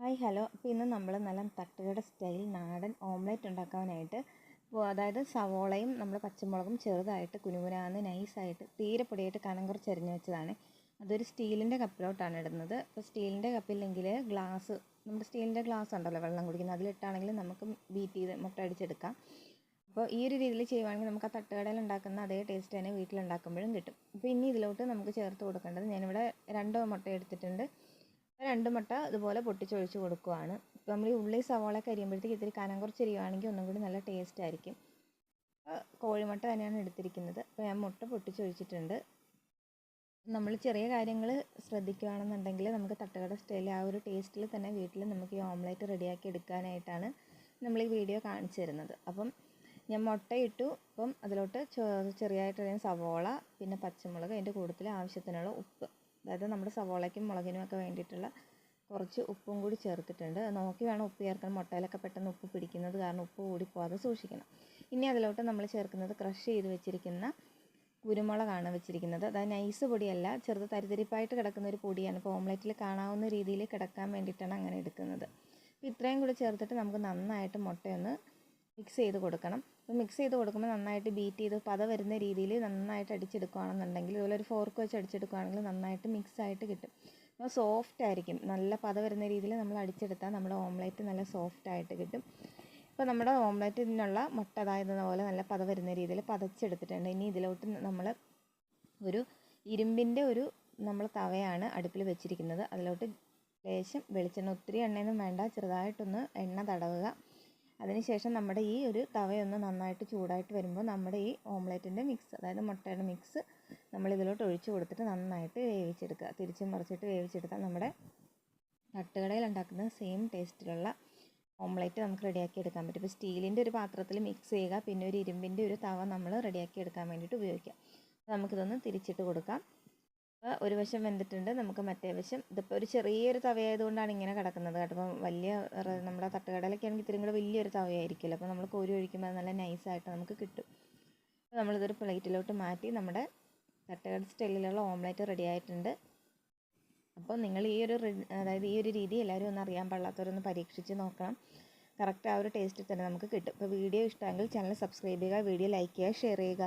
Hi hello. അപ്പോൾ ഇന്ന് നമ്മൾ നല്ല തട്ടുകട സ്റ്റൈൽ നാടൻ ഓംലെറ്റ് ഉണ്ടാക്കാനായിട്ട് അതായത് സവോളയും നമ്മൾ പച്ചമുളകും ചെറുതായിട്ട് കുനുകുനാന്ന് നൈസായിട്ട് തീരെ പൊടിയായിട്ട് കനം കുറച്ച് അരിഞ്ഞ് വെച്ചതാണ്. അതൊരു സ്റ്റീലിന്റെ കപ്പിലോട്ടാണ് ഇടുന്നത്. അപ്പോൾ സ്റ്റീലിന്റെ കപ്പില്ലെങ്കിൽ ഗ്ലാസ് നമ്മുടെ സ്റ്റീലിന്റെ ഗ്ലാസ് ഉണ്ടല്ലോ വെള്ളം കുടിക്കുന്നത് അതിലിട്ടാണെങ്കിൽ നമുക്ക് ബീറ്റ് ചെയ്ത് മുട്ട അടിച്ചെടുക്കാം. അപ്പോൾ ഈ ഒരു രീതിയിൽ ചെയ്യുവാണെങ്കിൽ നമുക്ക് ആ തട്ടുകടയിൽ ഉണ്ടാക്കുന്ന അതേ ടേസ്റ്റ് തന്നെ വീട്ടിലുണ്ടാക്കുമ്പോഴും കിട്ടും. അപ്പോൾ ഇനി ഇതിലോട്ട് നമുക്ക് ചേർത്ത് കൊടുക്കേണ്ടത് ഞാനിവിടെ രണ്ട് മുട്ട എടുത്തിട്ടുണ്ട്. രണ്ട് മുട്ട ഇതുപോലെ പൊട്ടിച്ചൊഴിച്ച് കൊടുക്കുവാണ്. ഇപ്പോൾ നമ്മൾ ഈ ഉള്ളി സവാള കരിയുമ്പോഴത്തേക്ക് ഇത്തിരി കനം കുറച്ച് എരിയുവാണെങ്കിൽ ഒന്നും കൂടി നല്ല ടേസ്റ്റ് ആയിരിക്കും. കോഴിമുട്ട തന്നെയാണ് എടുത്തിരിക്കുന്നത്. അപ്പോൾ ഞാൻ മുട്ട പൊട്ടിച്ചൊഴിച്ചിട്ടുണ്ട്. നമ്മൾ ചെറിയ കാര്യങ്ങൾ ശ്രദ്ധിക്കുകയാണെന്നുണ്ടെങ്കിൽ നമുക്ക് തട്ടുകട സ്റ്റൈലിൽ ആ ഒരു ടേസ്റ്റിൽ തന്നെ വീട്ടിൽ നമുക്ക് ഈ ഓംലെറ്റ് റെഡിയാക്കി എടുക്കാനായിട്ടാണ് നമ്മൾ ഈ വീഡിയോ കാണിച്ചു തരുന്നത്. അപ്പം ഞാൻ മുട്ടയിട്ടു അപ്പം അതിലോട്ട് ചെറിയായിട്ട് സവോള പിന്നെ പച്ചമുളക് അതിന്റെ കൂടുതൽ ആവശ്യത്തിനുള്ള ഉപ്പ്. അതായത് നമ്മുടെ സവോളയ്ക്കും മുളകിനും ഒക്കെ വേണ്ടിയിട്ടുള്ള കുറച്ച് ഉപ്പും കൂടി ചേർത്തിട്ടുണ്ട്. നോക്കി വേണം ഉപ്പ് ചേർക്കാൻ. മുട്ടയിലൊക്കെ പെട്ടെന്ന് ഉപ്പ് പിടിക്കുന്നത് കാരണം ഉപ്പ് കൂടിപ്പോകാതെ സൂക്ഷിക്കണം. ഇനി അതിലോട്ട് നമ്മൾ ചേർക്കുന്നത് ക്രഷ് ചെയ്ത് വെച്ചിരിക്കുന്ന കുരുമുളകാണ് വെച്ചിരിക്കുന്നത്. അതായത് നൈസ് പൊടിയല്ല ചെറുത് തരിതരിപ്പായിട്ട് കിടക്കുന്ന ഒരു പൊടിയാണ്. ഇപ്പോൾ ഓംലെറ്റിൽ കാണാവുന്ന രീതിയിൽ കിടക്കാൻ വേണ്ടിയിട്ടാണ് അങ്ങനെ എടുക്കുന്നത്. ഇത്രയും കൂടി ചേർത്തിട്ട് നമുക്ക് നന്നായിട്ട് മുട്ടയൊന്ന് മിക്സ് ചെയ്ത് കൊടുക്കണം. അപ്പോൾ മിക്സ് ചെയ്ത് കൊടുക്കുമ്പോൾ നന്നായിട്ട് ബീറ്റ് ചെയ്ത് പത വരുന്ന രീതിയിൽ നന്നായിട്ട് അടിച്ചെടുക്കുകയാണെന്നുണ്ടെങ്കിൽ ഇതുപോലെ ഒരു ഫോർക്ക് വെച്ച് അടിച്ചെടുക്കുകയാണെങ്കിൽ നന്നായിട്ട് മിക്സ് ആയിട്ട് കിട്ടും. അപ്പോൾ സോഫ്റ്റ് ആയിരിക്കും. നല്ല പത വരുന്ന രീതിയിൽ നമ്മൾ അടിച്ചെടുത്താൽ നമ്മുടെ ഓംലെറ്റ് നല്ല സോഫ്റ്റ് ആയിട്ട് കിട്ടും. ഇപ്പോൾ നമ്മുടെ ഓംലെറ്റിനുള്ള മുട്ട അതായതെന്ന പോലെ നല്ല പത വരുന്ന രീതിയിൽ പതച്ചെടുത്തിട്ടുണ്ട്. ഇനി ഇതിലോട്ട് നമ്മൾ ഒരു ഇരുമ്പിന്റെ ഒരു നമ്മൾ തവയാണ് അടുപ്പിൽ വെച്ചിരിക്കുന്നത്. അതിലോട്ട് ലേശം വെളിച്ചെണ്ണ ഒത്തിരി എണ്ണയൊന്നും വേണ്ട. ചെറുതായിട്ടൊന്ന് എണ്ണ തടവുക. അതിനുശേഷം നമ്മുടെ ഈ ഒരു തവയൊന്ന് നന്നായിട്ട് ചൂടായിട്ട് വരുമ്പോൾ നമ്മുടെ ഈ ഓംലെറ്റിന്റെ മിക്സ് അതായത് മുട്ടയുടെ മിക്സ് നമ്മൾ ഇതിലോട്ട് ഒഴിച്ചു കൊടുത്തിട്ട് നന്നായിട്ട് വേവിച്ചെടുക്കുക. തിരിച്ചും മറിച്ചിട്ട് വേവിച്ചെടുത്താൽ നമ്മുടെ തട്ടുകടയിൽ ഉണ്ടാക്കുന്ന സെയിം ടേസ്റ്റിലുള്ള ഓംലെറ്റ് നമുക്ക് റെഡിയാക്കി എടുക്കാൻ പറ്റും. ഇപ്പോൾ സ്റ്റീലിന്റെ ഒരു പാത്രത്തിൽ മിക്സ് ചെയ്യുക പിന്നെ ഒരു ഇരുമ്പിന്റെ ഒരു തവ നമ്മൾ റെഡിയാക്കി എടുക്കാൻ വേണ്ടിയിട്ട് ഉപയോഗിക്കാം. നമുക്കിതൊന്ന് തിരിച്ചിട്ട് കൊടുക്കാം. ഒരു വശം വെന്തിട്ടുണ്ട് നമുക്ക് മറ്റേ വശം. ഇതിപ്പോൾ ഒരു ചെറിയൊരു തവയായതുകൊണ്ടാണ് ഇങ്ങനെ കിടക്കുന്നത് കേട്ടോ. അപ്പം വലിയ നമ്മുടെ തട്ടുകടലൊക്കെ ആണെങ്കിൽ ഇത്തിരി കൂടെ വലിയൊരു തവയായിരിക്കുമല്ലോ. അപ്പോൾ നമ്മൾ കോരി ഒഴിക്കുമ്പോൾ നല്ല നൈസായിട്ട് നമുക്ക് കിട്ടും. അപ്പോൾ നമ്മളിതൊരു പ്ലേറ്റിലോട്ട് മാറ്റി നമ്മുടെ തട്ടുകട സ്റ്റൈലിലുള്ള ഓംലെറ്റ് റെഡി ആയിട്ടുണ്ട്. അപ്പോൾ നിങ്ങൾ ഈ ഒരു അതായത് ഈ ഒരു രീതി എല്ലാവരും ഒന്ന് അറിയാൻ പാടില്ലാത്തവരൊന്ന് പരീക്ഷിച്ച് നോക്കണം. കറക്റ്റ് ആ ഒരു ടേസ്റ്റിൽ തന്നെ നമുക്ക് കിട്ടും. അപ്പോൾ വീഡിയോ ഇഷ്ടമെങ്കിൽ ചാനൽ സബ്സ്ക്രൈബ് ചെയ്യുക വീഡിയോ ലൈക്ക് ചെയ്യുക ഷെയർ ചെയ്യുക.